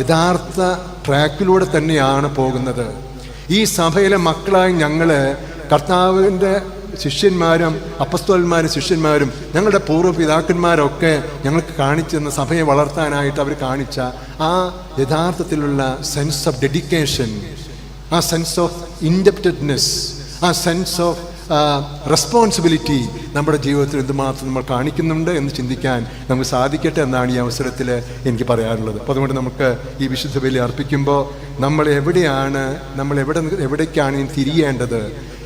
യഥാർത്ഥ ട്രാക്കിലൂടെ തന്നെയാണ് പോകുന്നത്. ഈ സഭയിലെ മക്കളായി ഞങ്ങൾ കർത്താവിന്റെ ശിഷ്യന്മാരും അപ്പസ്തോന്മാരും ശിഷ്യന്മാരും ഞങ്ങളുടെ പൂർവ പിതാക്കന്മാരൊക്കെ ഞങ്ങൾക്ക് കാണിച്ചെന്ന് സഭയെ വളർത്താനായിട്ട് അവർ കാണിച്ച ആ യഥാർത്ഥത്തിലുള്ള സെൻസ് ഓഫ് ഡെഡിക്കേഷൻ ആ സെൻസ് ഓഫ് ഇൻഡെപ്റ്റഡ്നെസ് ആ സെൻസ് ഓഫ് റെസ്പോൺസിബിലിറ്റി നമ്മുടെ ജീവിതത്തിൽ എന്തുമാത്രം നമ്മൾ കാണിക്കുന്നുണ്ട് എന്ന് ചിന്തിക്കാൻ നമുക്ക് സാധിക്കട്ടെ എന്നാണ് ഈ അവസരത്തിൽ എനിക്ക് പറയാനുള്ളത്. അപ്പോൾ അതുകൊണ്ട് നമുക്ക് ഈ വിശുദ്ധ ബലി അർപ്പിക്കുമ്പോൾ നമ്മൾ എവിടെയാണ് നമ്മൾ എവിടെ എവിടേക്കാണ് തിരിയേണ്ടത്?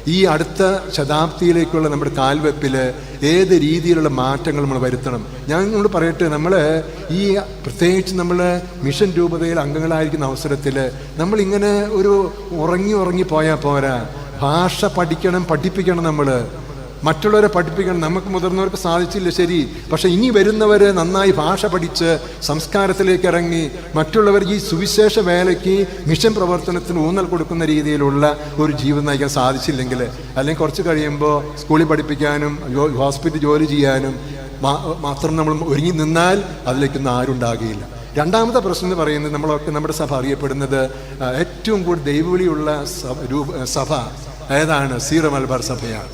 ഈ അടുത്ത ശതാബ്ദിയിലേക്കുള്ള നമ്മുടെ കാൽവെപ്പിൽ ഏത് രീതിയിലുള്ള മാറ്റങ്ങൾ നമ്മൾ വരുത്തണം? ഞാൻ നമ്മൾ പറയട്ടെ നമ്മൾ ഈ പ്രത്യേകിച്ച് നമ്മൾ മിഷൻ രൂപതയിൽ അംഗങ്ങളായിരിക്കുന്ന അവസരത്തിൽ നമ്മളിങ്ങനെ ഒരു ഉറങ്ങി ഉറങ്ങി പോയാൽ പോരാ. ഭാഷ പഠിക്കണം പഠിപ്പിക്കണം നമ്മൾ മറ്റുള്ളവരെ പഠിപ്പിക്കണം. നമുക്ക് മുതിർന്നവർക്ക് സാധിച്ചില്ല ശരി. പക്ഷെ ഇനി വരുന്നവർ നന്നായി ഭാഷ പഠിച്ച് സംസ്കാരത്തിലേക്ക് ഇറങ്ങി മറ്റുള്ളവർ ഈ സുവിശേഷ വേലയ്ക്ക് മിഷൻ പ്രവർത്തനത്തിന് ഊന്നൽ കൊടുക്കുന്ന രീതിയിലുള്ള ഒരു ജീവിതം നയിക്കാൻ സാധിച്ചില്ലെങ്കിൽ അല്ലെങ്കിൽ കുറച്ച് കഴിയുമ്പോൾ സ്കൂളിൽ പഠിപ്പിക്കാനും ഹോസ്പിറ്റലിൽ ജോലി ചെയ്യാനും മാത്രം നമ്മൾ ഒരുങ്ങി നിന്നാൽ അതിലേക്കൊന്നും ആരുണ്ടാകുകയില്ല രണ്ടാമത്തെ പ്രശ്നം എന്ന് പറയുന്നത് നമ്മളൊക്കെ നമ്മുടെ സഭ അറിയപ്പെടുന്നത് ഏറ്റവും കൂടുതൽ ദൈവവിളിയുള്ള സഭ രൂപ സഭ ഏതാണ് സീറ മലബാർ സഭയാണ്?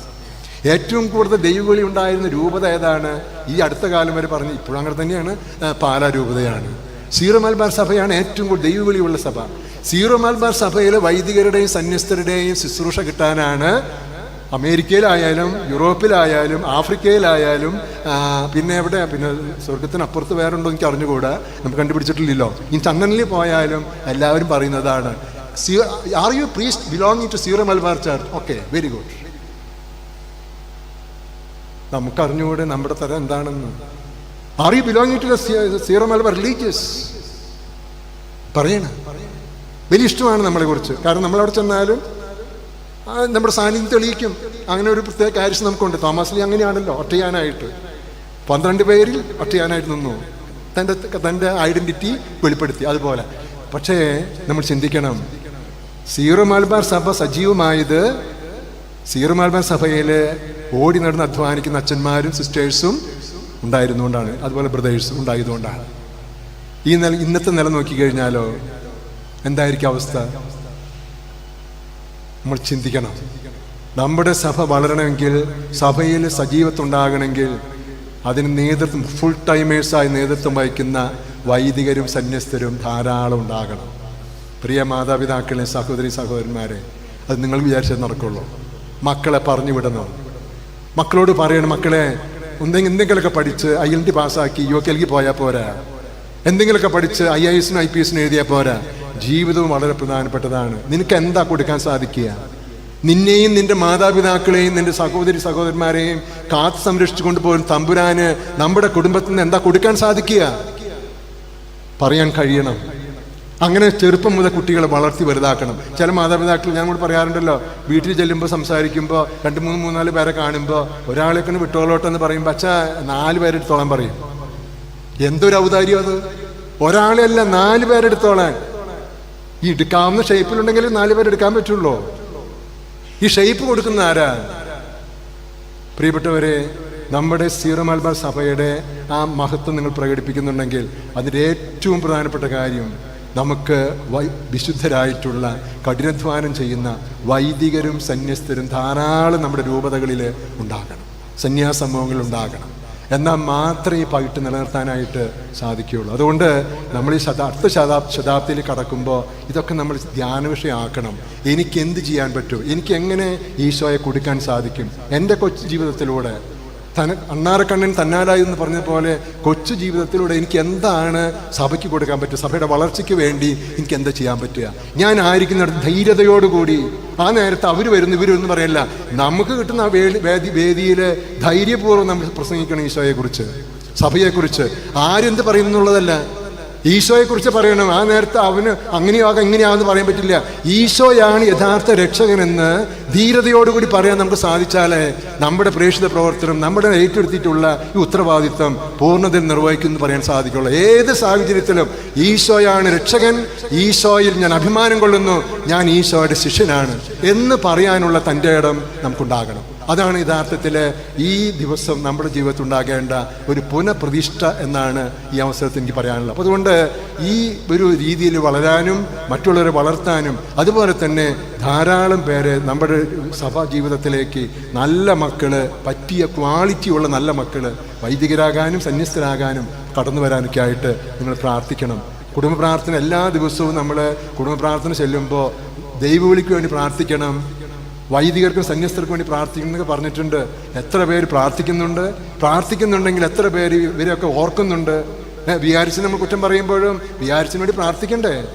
ഏറ്റവും കൂടുതൽ ദൈവവിളി ഉണ്ടായിരുന്ന രൂപത ഏതാണ്? ഈ അടുത്ത കാലം വരെ പറഞ്ഞു ഇപ്പോഴും അങ്ങനെ തന്നെയാണ് പാലാ രൂപതയാണ്. സീറോ മലബാർ സഭയാണ് ഏറ്റവും കൂടുതൽ ദൈവവിളിയുള്ള സഭ. സീറോ മലബാർ സഭയിൽ വൈദികരുടെയും സന്യസ്തരുടെയും ശുശ്രൂഷ കിട്ടാനാണ് അമേരിക്കയിലായാലും യൂറോപ്പിലായാലും ആഫ്രിക്കയിലായാലും പിന്നെ എവിടെ പിന്നെ സ്വർഗത്തിനപ്പുറത്ത് ഉണ്ടോ എനിക്ക് അറിഞ്ഞുകൂടാ. നമുക്ക് കണ്ടുപിടിച്ചിട്ടില്ലല്ലോ. ഇനി ചന്ദനിൽ പോയാലും എല്ലാവരും പറയുന്നതാണ് are you priest belonging to Syro Malabar church okay very good നമുക്കറിഞ്ഞുകൂടെ നമ്മുടെ തരം എന്താണെന്ന്. Are you belonging to Syro Malabar religious പറയണം. വലിയ ഇഷ്ടമാണ് നമ്മളെ കുറിച്ച്. കാരണം നമ്മളവിടെ ചെന്നാലും നമ്മുടെ സാന്നിധ്യം തെളിയിക്കും. അങ്ങനെ ഒരു പ്രത്യേക കാര്യം നമുക്കുണ്ട്. തോമസ് ലീ അങ്ങനെയാണല്ലോ ഒറ്റയാനായിട്ട്. പന്ത്രണ്ട് പേരിൽ ഒറ്റയാനായിട്ട് നിന്നു. തന്റെ തന്റെ ഐഡന്റിറ്റി വെളിപ്പെടുത്തി. അതുപോലെ. പക്ഷേ നമ്മൾ ചിന്തിക്കണം. സീറോ മലബാർ സഭ സജീവമായത് സീറോ മലബാർ സഭയിൽ ഓടി നടന്ന് അധ്വാനിക്കുന്ന അച്ഛന്മാരും സിസ്റ്റേഴ്സും ഉണ്ടായിരുന്നുകൊണ്ടാണ്. അതുപോലെ ബ്രദേഴ്സും ഉണ്ടായതുകൊണ്ടാണ്. ഈ നില ഇന്നത്തെ നില നോക്കിക്കഴിഞ്ഞാലോ എന്തായിരിക്കും അവസ്ഥ? നമ്മൾ ചിന്തിക്കണം. നമ്മുടെ സഭ വളരണമെങ്കിൽ സഭയിൽ സജീവത്വം ഉണ്ടാകണമെങ്കിൽ അതിന് നേതൃത്വം ഫുൾ ടൈമേഴ്സായി നേതൃത്വം വഹിക്കുന്ന വൈദികരും സന്യസ്തരും ധാരാളം ഉണ്ടാകണം. പ്രിയ മാതാപിതാക്കളെ സഹോദരി സഹോദരന്മാരെ അത് നിങ്ങൾ വിചാരിച്ചേ നടക്കുള്ളൂ. മക്കളെ പറഞ്ഞു വിടണം? മക്കളോട് പറയണം മക്കളെ എന്തെങ്കിലും എന്തെങ്കിലുമൊക്കെ പഠിച്ച് ഐ എൽ ടി പാസ്സാക്കി യു കെൽക്ക് പോയാൽ പോരാ. എന്തെങ്കിലുമൊക്കെ പഠിച്ച് ഐ ഐ എസിനും ഐ പി എസിനും എഴുതിയാൽ പോരാ. ജീവിതവും വളരെ പ്രധാനപ്പെട്ടതാണ്. നിനക്ക് എന്താ കൊടുക്കാൻ സാധിക്കുക? നിന്നെയും നിന്റെ മാതാപിതാക്കളെയും നിന്റെ സഹോദരി സഹോദരന്മാരെയും കാത്തു സംരക്ഷിച്ചു കൊണ്ടുപോകുന്ന തമ്പുരാന് നമ്മുടെ കുടുംബത്തിന് എന്താ കൊടുക്കാൻ സാധിക്കുക? പറയാൻ കഴിയണം. അങ്ങനെ ചെറുപ്പം മുതൽ കുട്ടികളെ വളർത്തി വലുതാക്കണം. ചില മാതാപിതാക്കൾ ഞാൻ കൂടെ പറയാറുണ്ടല്ലോ വീട്ടിൽ ചെല്ലുമ്പോൾ സംസാരിക്കുമ്പോൾ രണ്ട് മൂന്ന് മൂന്നാൽ പേരെ കാണുമ്പോൾ ഒരാളെ കൊണ്ട് വിട്ടോളോട്ടെന്ന് പറയുമ്പോൾ അച്ഛ നാല് പേരെടുത്തോളാൻ പറയും. എന്തൊരു ഔദാര്യം അത്? ഒരാളെയല്ല നാല് പേരെടുത്തോളാൻ ഈ എടുക്കാവുന്ന ഷേപ്പിലുണ്ടെങ്കിൽ നാല് പേരെടുക്കാൻ പറ്റുള്ളൂ. ഈ ഷേപ്പ് കൊടുക്കുന്ന ആരാ? പ്രിയപ്പെട്ടവരെ നമ്മുടെ സീറോ മലബാർ സഭയുടെ ആ മഹത്വം നിങ്ങൾ പ്രകടിപ്പിക്കുന്നുണ്ടെങ്കിൽ അതിന്റെ ഏറ്റവും പ്രധാനപ്പെട്ട കാര്യം നമുക്ക് വൈ വിശുദ്ധരായിട്ടുള്ള കഠിനാധ്വാനം ചെയ്യുന്ന വൈദികരും സന്യസ്തരും ധാരാളം നമ്മുടെ രൂപതകളിൽ ഉണ്ടാകണം. സന്യാസ സംഭവങ്ങൾ ഉണ്ടാകണം. എന്നാൽ മാത്രമേ ഈ പകിട്ട് നിലനിർത്താനായിട്ട് സാധിക്കുകയുള്ളൂ. അതുകൊണ്ട് നമ്മൾ ഈ ശത അടുത്ത ശതാ ശതാബ്ദിയിൽ കടക്കുമ്പോൾ ഇതൊക്കെ നമ്മൾ ധ്യാന വിഷയമാക്കണം എനിക്ക് എന്ത് ചെയ്യാൻ പറ്റും? എനിക്ക് എങ്ങനെ ഈശോയെ കൊടുക്കാൻ സാധിക്കും? എന്റെ കൊച്ചു ജീവിതത്തിലൂടെ തന അണ്ണാറക്കണ്ണൻ തന്നാലായി എന്ന് പറഞ്ഞ പോലെ കൊച്ചു ജീവിതത്തിലൂടെ എനിക്ക് എന്താണ് സഭയ്ക്ക് കൊടുക്കാൻ പറ്റുക? സഭയുടെ വളർച്ചയ്ക്ക് വേണ്ടി എനിക്ക് എന്താ ചെയ്യാൻ പറ്റുക? ഞാൻ ആയിരിക്കുന്നിടത്ത് ധൈര്യതയോടുകൂടി ആ നേരത്ത് അവർ വരുന്നു ഇവർ എന്ന് പറയല്ല. നമുക്ക് കിട്ടുന്ന ആ വേദി വേദി വേദിയിൽ ധൈര്യപൂർവം നമ്മൾ പ്രസംഗിക്കണം ഈശോയെക്കുറിച്ച് സഭയെക്കുറിച്ച്. ആരെന്ത് പറയുന്നുള്ളതല്ല ഈശോയെക്കുറിച്ച് പറയണം. ആ നേരത്തെ അവന് അങ്ങനെയാകാം ഇങ്ങനെയാകുമെന്ന് പറയാൻ പറ്റില്ല. ഈശോയാണ് യഥാർത്ഥ രക്ഷകനെന്ന് ധീരതയോടുകൂടി പറയാൻ നമുക്ക് സാധിച്ചാലേ നമ്മുടെ പ്രേക്ഷിത പ്രവർത്തനം നമ്മുടെ ഏറ്റെടുത്തിട്ടുള്ള ഈ ഉത്തരവാദിത്വം പൂർണതയിൽ നിർവഹിക്കുമെന്ന് പറയാൻ സാധിക്കുള്ളൂ. ഏത് സാഹചര്യത്തിലും ഈശോയാണ് രക്ഷകൻ. ഈശോയിൽ ഞാൻ അഭിമാനം കൊള്ളുന്നു. ഞാൻ ഈശോയുടെ ശിഷ്യനാണ് എന്ന് പറയാനുള്ള തന്റെ ഇടം നമുക്കുണ്ടാകണം. അതാണ് യഥാർത്ഥത്തിൽ ഈ ദിവസം നമ്മുടെ ജീവിതത്തിൽ ഉണ്ടാകേണ്ട ഒരു പുനഃപ്രതിഷ്ഠ എന്നാണ് ഈ അവസരത്തിൽ എനിക്ക് പറയാനുള്ളത്. അപ്പോൾ അതുകൊണ്ട് ഈ ഒരു രീതിയിൽ വളരാനും മറ്റുള്ളവരെ വളർത്താനും അതുപോലെ തന്നെ ധാരാളം പേരെ നമ്മുടെ സഭാ ജീവിതത്തിലേക്ക് നല്ല മക്കൾ പറ്റിയ ക്വാളിറ്റി ഉള്ള നല്ല മക്കൾ വൈദികരാകാനും സന്യസ്തരാകാനും കടന്നു വരാനൊക്കെ ആയിട്ട് നിങ്ങൾ പ്രാർത്ഥിക്കണം. കുടുംബ പ്രാർത്ഥന എല്ലാ ദിവസവും നമ്മൾ കുടുംബ പ്രാർത്ഥന ചെല്ലുമ്പോൾ ദൈവവിളിക്ക് വേണ്ടി പ്രാർത്ഥിക്കണം. വൈദികർക്കും സന്യസ്തർക്കും വേണ്ടി പ്രാർത്ഥിക്കുന്നൊക്കെ പറഞ്ഞിട്ടുണ്ട്. എത്ര പേര് പ്രാർത്ഥിക്കുന്നുണ്ട്? പ്രാർത്ഥിക്കുന്നുണ്ടെങ്കിൽ എത്ര പേര് ഇവരെയൊക്കെ ഓർക്കുന്നുണ്ട്? വിചാരിച്ച് നമ്മൾ കുറ്റം പറയുമ്പോഴും വിചാരിച്ചിന് വേണ്ടി പ്രാർത്ഥിക്കണ്ടേ?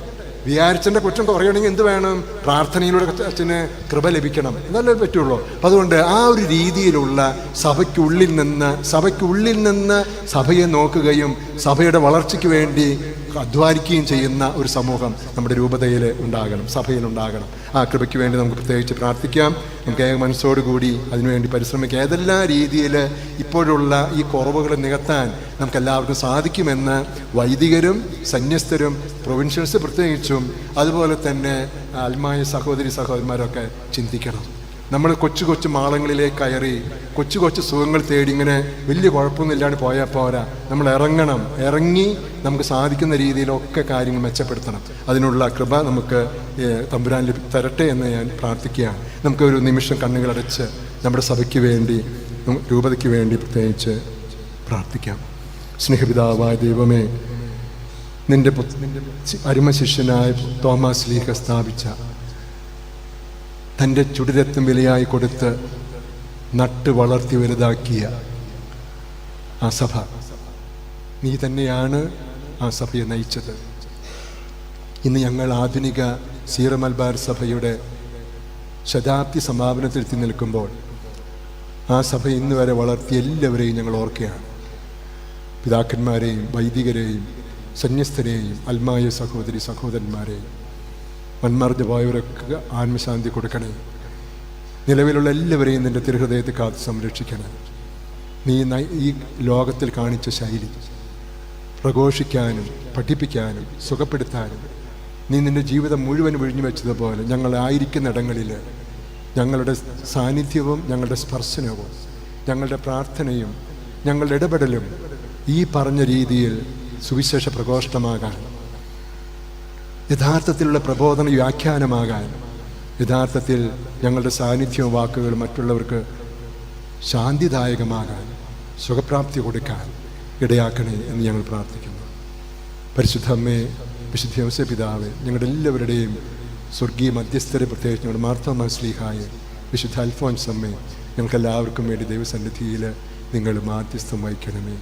വിചാരിച്ചന്റെ കുറ്റം കുറയണമെങ്കിൽ എന്ത് വേണം? പ്രാർത്ഥനയിലൂടെ അച്ഛന് കൃപ ലഭിക്കണം. എന്നല്ലേ പറ്റുള്ളൂ. അപ്പം അതുകൊണ്ട് ആ ഒരു രീതിയിലുള്ള സഭയ്ക്കുള്ളിൽ നിന്ന് സഭയ്ക്കുള്ളിൽ നിന്ന് സഭയെ നോക്കുകയും സഭയുടെ വളർച്ചയ്ക്ക് വേണ്ടി അധ്വാനിക്കുകയും ചെയ്യുന്ന ഒരു സമൂഹം നമ്മുടെ രൂപതയിൽ ഉണ്ടാകണം സഭയിൽ ഉണ്ടാകണം. ആ കൃപയ്ക്ക് വേണ്ടി നമുക്ക് പ്രത്യേകിച്ച് പ്രാർത്ഥിക്കാം. നമുക്ക് ഏക മനസ്സോടുകൂടി അതിനുവേണ്ടി പരിശ്രമിക്കാം. ഏതെല്ലാം രീതിയിൽ ഇപ്പോഴുള്ള ഈ കുറവുകൾ നികത്താൻ നമുക്കെല്ലാവർക്കും സാധിക്കുമെന്ന് വൈദികരും സന്യസ്തരും പ്രൊവിൻഷ്യൽസ് പ്രത്യേകിച്ചും അതുപോലെ തന്നെ ആത്മായ സഹോദരി സഹോദരന്മാരൊക്കെ ചിന്തിക്കണം. നമ്മൾ കൊച്ചു കൊച്ചു മാളങ്ങളിലേക്ക് കയറി കൊച്ചു കൊച്ചു സുഖങ്ങൾ തേടി ഇങ്ങനെ വലിയ കുഴപ്പമൊന്നുമില്ലാണ്ട് പോയാൽ പോരാ. നമ്മൾ ഇറങ്ങണം. ഇറങ്ങി നമുക്ക് സാധിക്കുന്ന രീതിയിലൊക്കെ കാര്യങ്ങൾ മെച്ചപ്പെടുത്തണം. അതിനുള്ള കൃപ നമുക്ക് തമ്പുരാൻ തരട്ടെ എന്ന് ഞാൻ പ്രാർത്ഥിക്കുകയാണ്. നമുക്ക് ഒരു നിമിഷം കണ്ണുകളടച്ച് നമ്മുടെ സഭയ്ക്ക് വേണ്ടി രൂപതയ്ക്ക് വേണ്ടി പ്രത്യേകിച്ച് പ്രാർത്ഥിക്കാം. സ്നേഹപിതാവായ ദൈവമേ നിന്റെ അരുമ ശിഷ്യനായ തോമാസ് ലീഹ സ്ഥാപിച്ച തന്റെ ചുടിരത്തും വിലയായി കൊടുത്ത് നട്ട് വളർത്തി വലുതാക്കിയ ആ സഭ. നീ തന്നെയാണ് ആ സഭയെ നയിച്ചത്. ഇന്ന് ഞങ്ങൾ ആധുനിക സീറമൽബാർ സഭയുടെ ശതാബ്ദി സമാപനത്തിൽ എത്തി നിൽക്കുമ്പോൾ ആ സഭ ഇന്ന് വരെ വളർത്തിയ എല്ലാവരെയും ഞങ്ങൾ ഓർക്കുകയാണ്. പിതാക്കന്മാരെയും വൈദികരെയും സന്യസ്തരെയും അൽമായ സഹോദരി സഹോദരന്മാരെയും മന്മറിഞ്ഞു പോയവരൊക്കെ ആത്മശാന്തി കൊടുക്കണേ. നിലവിലുള്ള എല്ലാവരെയും നിന്റെ തിരുഹൃദയത്തെ കാത്ത് സംരക്ഷിക്കണേ. നീ ഈ ലോകത്തിൽ കാണിച്ച ശൈലി പ്രഘോഷിക്കാനും പഠിപ്പിക്കാനും സുഖപ്പെടുത്താനും നീ നിന്റെ ജീവിതം മുഴുവൻ ഒഴിഞ്ഞു വെച്ചതുപോലെ ഞങ്ങളായിരിക്കുന്ന ഇടങ്ങളിൽ ഞങ്ങളുടെ സാന്നിധ്യവും ഞങ്ങളുടെ സ്പർശനവും ഞങ്ങളുടെ പ്രാർത്ഥനയും ഞങ്ങളുടെ ഇടപെടലും ഈ പറഞ്ഞ രീതിയിൽ സുവിശേഷ പ്രഘോഷണമാകാൻ യഥാർത്ഥത്തിലുള്ള പ്രബോധന വ്യാഖ്യാനമാകാൻ യഥാർത്ഥത്തിൽ ഞങ്ങളുടെ സാന്നിധ്യവും വാക്കുകൾ മറ്റുള്ളവർക്ക് ശാന്തിദായകമാകാൻ സുഖപ്രാപ്തി കൊടുക്കാൻ ഇടയാക്കണേ എന്ന് ഞങ്ങൾ പ്രാർത്ഥിക്കുന്നു. പരിശുദ്ധമ്മേ വിശുദ്ധ പിതാവ് ഞങ്ങളുടെ എല്ലാവരുടെയും സ്വർഗീയ മധ്യസ്ഥരെ പ്രത്യേകിച്ച് ഞങ്ങളുടെ മാർത്തോമ സ്ലീഹായ വിശുദ്ധ അൽഫോൻസമ്മേ ഞങ്ങൾക്കെല്ലാവർക്കും ഞങ്ങൾക്ക് വേണ്ടി ദൈവസന്നിധിയിൽ നിങ്ങൾ മാധ്യസ്ഥം വഹിക്കണമേ.